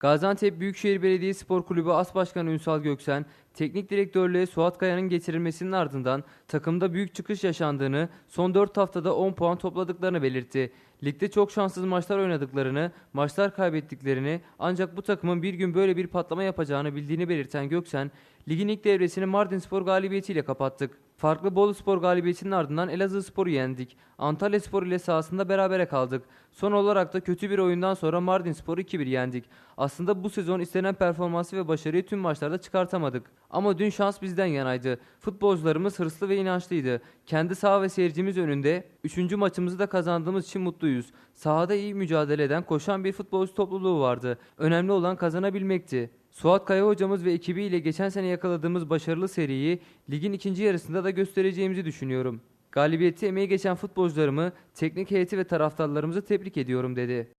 Gaziantep Büyükşehir Belediye Spor Kulübü As Başkanı Ünsal Göksen, teknik direktörlüğe Suat Kaya'nın getirilmesinin ardından takımda büyük çıkış yaşandığını, son 4 haftada 10 puan topladıklarını belirtti. Ligde çok şanssız maçlar oynadıklarını, maçlar kaybettiklerini ancak bu takımın bir gün böyle bir patlama yapacağını bildiğini belirten Göksen, ligin ilk devresini Mardin Spor galibiyetiyle kapattık. Farklı Bolu Spor galibiyetinin ardından Elazığ Spor'u yendik. Antalya Spor ile sahasında berabere kaldık. Son olarak da kötü bir oyundan sonra Mardin Spor'u 2-1 yendik. Aslında bu sezon istenen performansı ve başarıyı tüm maçlarda çıkartamadık. Ama dün şans bizden yanaydı. Futbolcularımız hırslı ve inançlıydı. Kendi saha ve seyircimiz önünde 3. maçımızı da kazandığımız için mutluyuz. Sahada iyi mücadele eden koşan bir futbolcu topluluğu vardı. Önemli olan kazanabilmekti. Suat Kaya hocamız ve ekibiyle geçen sene yakaladığımız başarılı seriyi ligin ikinci yarısında da göstereceğimizi düşünüyorum. Galibiyeti emeği geçen futbolcularımı, teknik heyeti ve taraftarlarımızı tebrik ediyorum dedi.